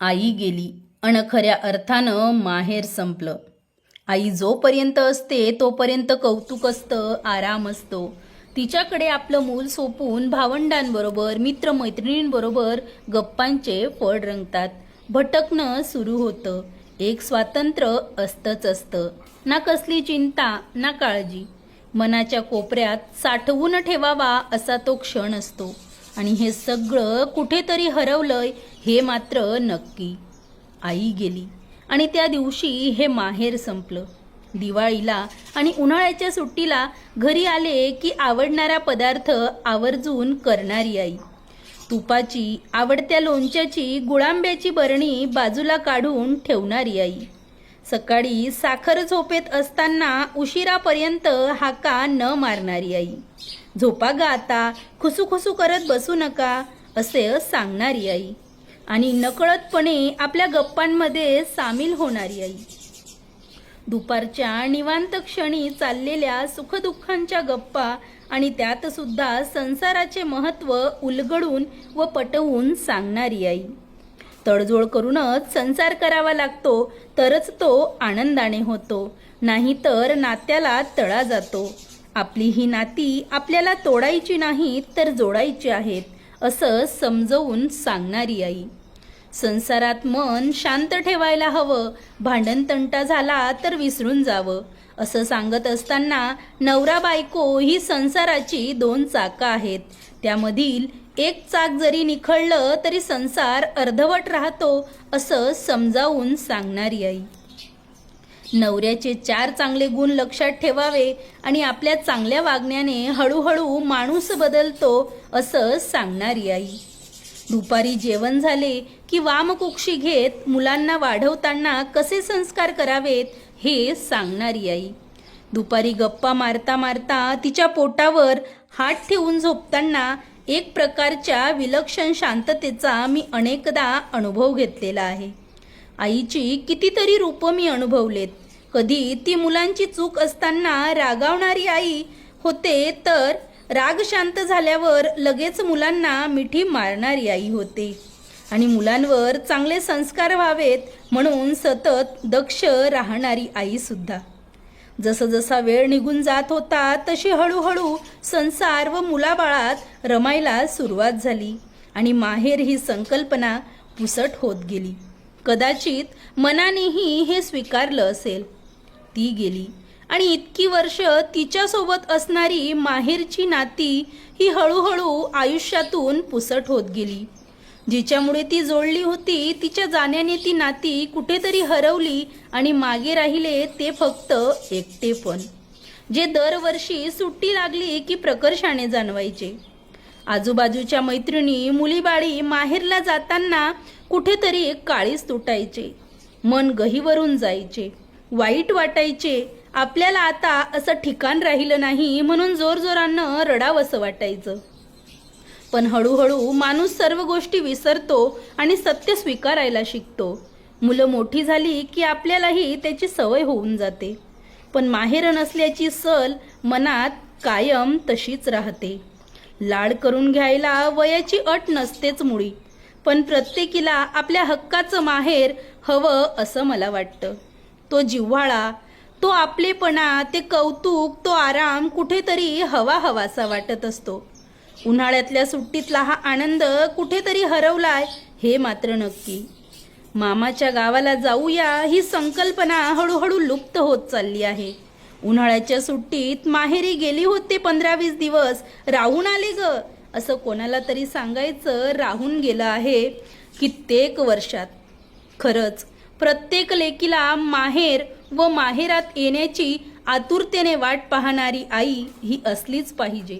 आई गेली. अन खऱ्या अर्थानं माहेर संपलं. आई जोपर्यंत असते तोपर्यंत कौतुक असतं आराम असतो. तिच्याकडे आपलं मूल सोपून भावंडांबरोबर मित्रमैत्रिणींबरोबर गप्पांचे फळ रंगतात. भटकणं सुरू होतं. एक स्वातंत्र्य असतंच असतं. ना कसली चिंता ना काळजी. मनाच्या कोपऱ्यात साठवून ठेवावा असा तो क्षण असतो. आणि हे सगळं कुठेतरी हरवलंय हे मात्र नक्की. आई गेली आणि त्या दिवशी हे माहेर संपलं. दिवाळीला आणि उन्हाळ्याच्या सुट्टीला घरी आले की आवडणारा पदार्थ आवर्जून करणारी आई. तुपाची आवडत्या लोणच्याची गुळांब्याची बरणी बाजूला काढून ठेवणारी आई. सकाळी साखर झोपेत असताना उशिरापर्यंत हाका न मारणारी आई. झोपा गा आता. खुसूखुसू करत बसू नका असे सांगणारी आई. आणि नकळतपणे आपल्या गप्पांमध्ये सामील होणारी आई. दुपारच्या निवांत क्षणी चाललेल्या सुखदुःखांच्या गप्पा आणि त्यात सुद्धा संसाराचे महत्त्व उलगडून व पटवून सांगणारी आई. तडजोड करूनच संसार करावा लागतो तरच तो आनंदाने होतो. नाहीतर नात्याला तळा जातो. आपली ही नाती आपल्याला तोडायची नाहीत तर जोडायची आहेत असं समजवून सांगणारी आई. संसारात मन शांत ठेवायला हवं भांडण तंटा झाला तर विसरून जावं असं सांगत असताना नवरा बायको ही संसाराची दोन चाकं आहेत. त्यामधील एक चाक जरी निखळलं तरी संसार अर्धवट राहतो असं समजावून सांगणारी आई. नवऱ्याचे चार चांगले गुण लक्षात ठेवावे आणि आपल्या चांगल्या वागण्याने हळूहळू माणूस बदलतो असं सांगणारी आई. दुपारी जेवण झाले की वामकुक्षी घेत मुलांना वाढवताना कसे संस्कार करावेत हे सांगणारी आई. दुपारी गप्पा मारता मारता तिच्या पोटावर हात ठेवून झोपताना एक प्रकारच्या विलक्षण शांततेचा मी अनेकदा अनुभव घेतलेला आहे. आईची कितीतरी रूपं मी अनुभवलेत. कधी ती मुलांची चूक असताना रागावणारी आई होते तर राग शांत झाल्यावर लगेच मुलांना मिठी मारणारी आई होते. आणि मुलांवर चांगले संस्कार व्हावेत म्हणून सतत दक्ष राहणारी आईसुद्धा जसं जसा वेळ निघून जात होता तशी हळूहळू संसार व मुलाबाळात रमायला सुरुवात झाली आणि माहेर ही संकल्पना पुसट होत गेली. कदाचित मनानेही हे स्वीकारलं असेल. ती गेली आणि इतकी वर्ष तिच्यासोबत असणारी माहेरची नाती ही हळूहळू आयुष्यातून पुसट होत गेली. जिच्यामुळे ती जोडली होती तिच्या जाण्याने ती नाती कुठेतरी हरवली आणि मागे राहिले ते फक्त एकटेपण जे दरवर्षी सुट्टी लागली की प्रकर्षाने जाणवायचे. आजूबाजूच्या मैत्रिणी मुलीबाळी माहेरला जाताना कुठेतरी काळीच तुटायचे. मन गहीवरून जायचे. वाईट वाटायचे. आपल्याला आता असं ठिकाण राहिलं नाही म्हणून जोरजोरानं रडावंसं वाटायचं. पण हळूहळू माणूस सर्व गोष्टी विसरतो आणि सत्य स्वीकारायला शिकतो. मुलं मोठी झाली की आपल्यालाही त्याची सवय होऊन जाते. पण माहेर नसल्याची सल मनात कायम तशीच राहते. लाड करून घ्यायला वयाची अट नसतेच मुळी. पण प्रत्येकीला आपल्या हक्काचं माहेर हवं असं मला वाटतं. तो जिव्हाळा तो आपलेपणा ते कौतुक तो आराम कुठेतरी हवा हवासा वाटत असतो. उन्हाळ्यातल्या सुट्टीतला हा आनंद कुठेतरी हरवलाय हे मात्र नक्की. मामाच्या गावाला जाऊया ही संकल्पना हळूहळू लुप्त होत चालली आहे. उन्हाळ्याच्या सुट्टीत माहेरी गेली होते पंधरा वीस दिवस. राहून आले ग. असं कोणाला तरी सांगायचं राहून गेलं आहे कित्येक वर्षात. खरंच प्रत्येक लेकीला माहेर व माहेरात येण्याची आतुरतेने वाट पाहणारी आई ही असलीच पाहिजे.